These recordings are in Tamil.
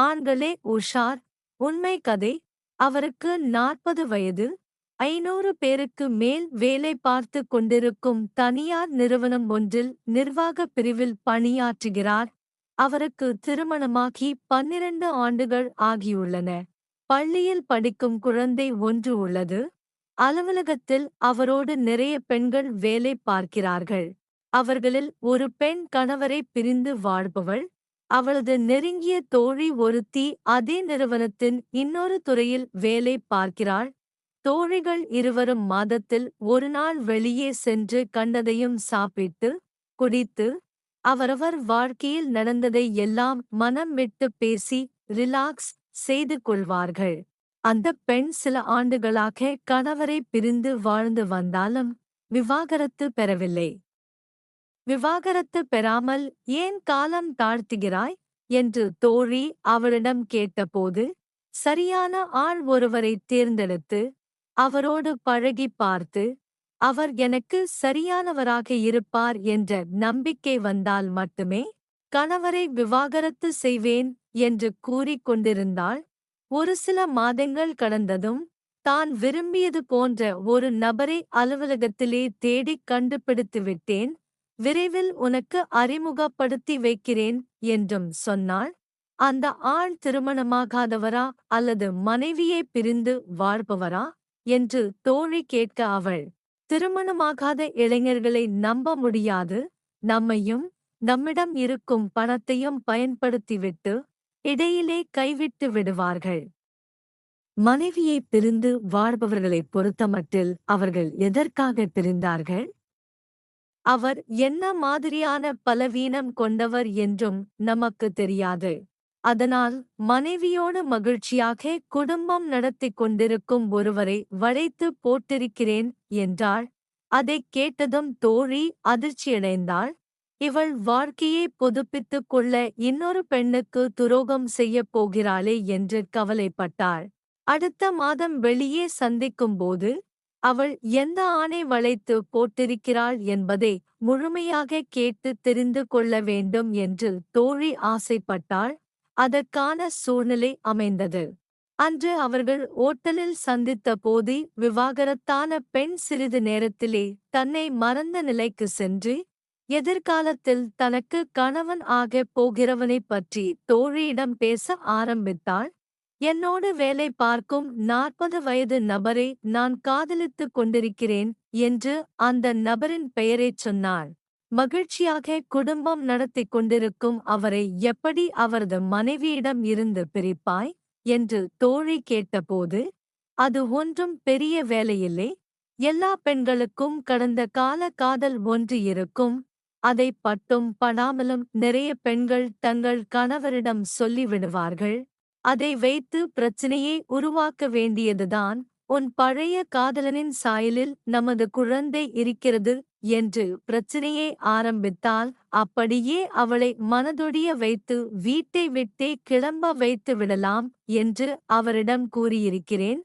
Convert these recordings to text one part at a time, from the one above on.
ஆண்களே உஷார். உண்மை கதை. அவருக்கு நாற்பது வயது. ஐநூறு பேருக்கு மேல் வேலை பார்த்து கொண்டிருக்கும் தனியார் நிறுவனம் ஒன்றில் நிர்வாகப் பிரிவில் பணியாற்றுகிறார். அவருக்கு திருமணமாகி பன்னிரண்டு ஆண்டுகள் ஆகியுள்ளன. பள்ளியில் படிக்கும் குழந்தை ஒன்று உள்ளது. அலுவலகத்தில் அவரோடு நிறைய பெண்கள் வேலை பார்க்கிறார்கள். அவர்களில் ஒரு பெண் கணவரை பிரிந்து வாழ்பவள். அவளது நெருங்கிய தோழி ஒருத்தி அதே நிறுவனத்தின் இன்னொரு துறையில் வேலை பார்க்கிறாள். தோழிகள் இருவரும் மாதத்தில் ஒரு நாள் வெளியே சென்று கண்டதையும் சாப்பிட்டு குடித்து அவரவர் வாழ்க்கையில் நடந்ததை எல்லாம் மனம் விட்டு பேசி ரிலாக்ஸ் செய்து கொள்வார்கள். அந்த பெண் சில ஆண்டுகளாக கணவரை பிரிந்து வாழ்ந்து வந்தாலும் விவாகரத்து பெறவில்லை. விவாகரத்து பெறாமல் ஏன் காலம் தாழ்த்துகிறாய்? என்று தோழி அவளிடம் கேட்டபோது சரியான ஆள் ஒருவரை தேர்ந்தெடுத்து அவரோடு பழகி பார்த்து அவர் எனக்கு சரியானவராக இருப்பார் என்ற நம்பிக்கை வந்தால் மட்டுமே கணவரை விவாகரத்து செய்வேன் என்று கூறிக் கொண்டிருந்தாள். ஒரு சில மாதங்கள் கடந்ததும் தான் விரும்பியது போன்ற ஒரு நபரை அலுவலகத்திலே தேடிக் கண்டுபிடித்து விட்டேன் விரைவில் உனக்கு அறிமுகப்படுத்தி வைக்கிறேன் என்றும் சொன்னாள். அந்த ஆண் திருமணமாகாதவரா அல்லது மனைவியை பிரிந்து வாழ்பவரா? என்று தோழி கேட்க அவள். திருமணமாகாத இளைஞர்களை நம்ப முடியாது. நம்மையும் நம்மிடம் இருக்கும் பணத்தையும் பயன்படுத்திவிட்டு இடையிலே கைவிட்டு விடுவார்கள். மனைவியை பிரிந்து வாழ்பவர்களைப் பொறுத்தமட்டில் அவர்கள் எதற்காக பிரிந்தார்கள்? அவர் என்ன மாதிரியான பலவீனம் கொண்டவர் என்றும் நமக்கு தெரியாது. அதனால் மனைவியோடு மகிழ்ச்சியாக குடும்பம் நடத்தி கொண்டிருக்கும் ஒருவரை வளைத்து போட்டிருக்கிறேன் என்றாள். அதைக் கேட்டதும் தோழி அதிர்ச்சியடைந்தாள். இவள் வாழ்க்கையை புதுப்பித்துக் கொள்ள இன்னொரு பெண்ணுக்கு துரோகம் செய்யப் போகிறாளே என்று கவலைப்பட்டாள். அடுத்த மாதம் வெளியே சந்திக்கும்போது அவள் எந்த ஆணை வளைத்து போட்டிருக்கிறாள் என்பதை முழுமையாக கேட்டு தெரிந்து கொள்ள வேண்டும் என்று தோழி ஆசைப்பட்டாள். அதற்கான சூழ்நிலை அமைந்தது. அன்று அவர்கள் ஓட்டலில் சந்தித்த போது விவாகரத்தான பெண் சிறிது நேரத்திலே தன்னை மறந்த நிலைக்கு சென்று எதிர்காலத்தில் தனக்கு கணவன் ஆகப் போகிறவனைப் பற்றி தோழியிடம் பேச ஆரம்பித்தாள். என்னோடு வேலை பார்க்கும் நாற்பது வயது நபரை நான் காதலித்துக் கொண்டிருக்கிறேன் என்று அந்த நபரின் பெயரைச் சொன்னார் மகிழ்ச்சியாக குடும்பம் நடத்தி கொண்டிருக்கும் அவரை எப்படி அவரது மனைவியிடம் இருந்து பிரிப்பாய்? என்று தோழி கேட்டபோது அது ஒன்றும் பெரிய வேலையில்லை. எல்லா பெண்களுக்கும் கடந்த கால காதல் ஒன்று இருக்கும். அதை பட்டும் படாமலும் நிறைய பெண்கள் தங்கள் கணவரிடம் சொல்லிவிடுவார்கள். அதை வைத்து பிரச்சனையை உருவாக்க வேண்டியதுதான் உன் பழைய காதலனின் சாயலில் நமது குழந்தை இருக்கிறது என்று பிரச்சனையை ஆரம்பித்தால் அப்படியே அவளை மனதொடிய வைத்து வீட்டை விட்டே கிளம்ப வைத்து விடலாம் என்று அவரிடம் கூறியிருக்கிறேன்.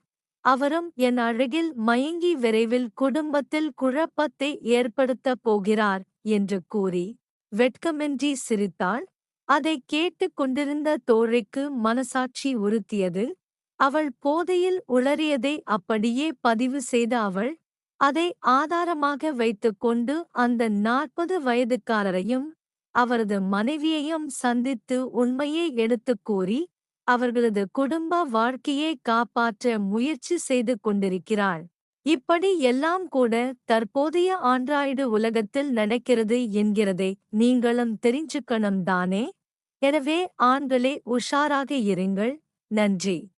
அவரும் என் அழகில் மயங்கி விரைவில் குடும்பத்தில் குழப்பத்தை ஏற்படுத்தப் போகிறார் என்று கூறி வெட்கமின்றி சிரித்தாள். அதை கேட்டுக் கொண்டிருந்த தோழிக்கு மனசாட்சி உறுத்தியது. அவள் போதையில் உளறியதை அப்படியே பதிவு செய்த அவள் அதை ஆதாரமாக வைத்துக்கொண்டு அந்த நாற்பது வயதுக்காரரையும் அவரது மனைவியையும் சந்தித்து உண்மையை எடுத்துக் கூறி அவர்களது குடும்ப வாழ்க்கையை காப்பாற்ற முயற்சி செய்து கொண்டிருக்கிறாள். இப்படி எல்லாம் கூட தற்போதைய ஆண்ட்ராய்டு உலகத்தில் நடக்கிறது என்கிறதை நீங்களும் தெரிஞ்சுக்கணும் தானே? எனவே ஆண்களே உஷாராக இருங்கள். நன்றி.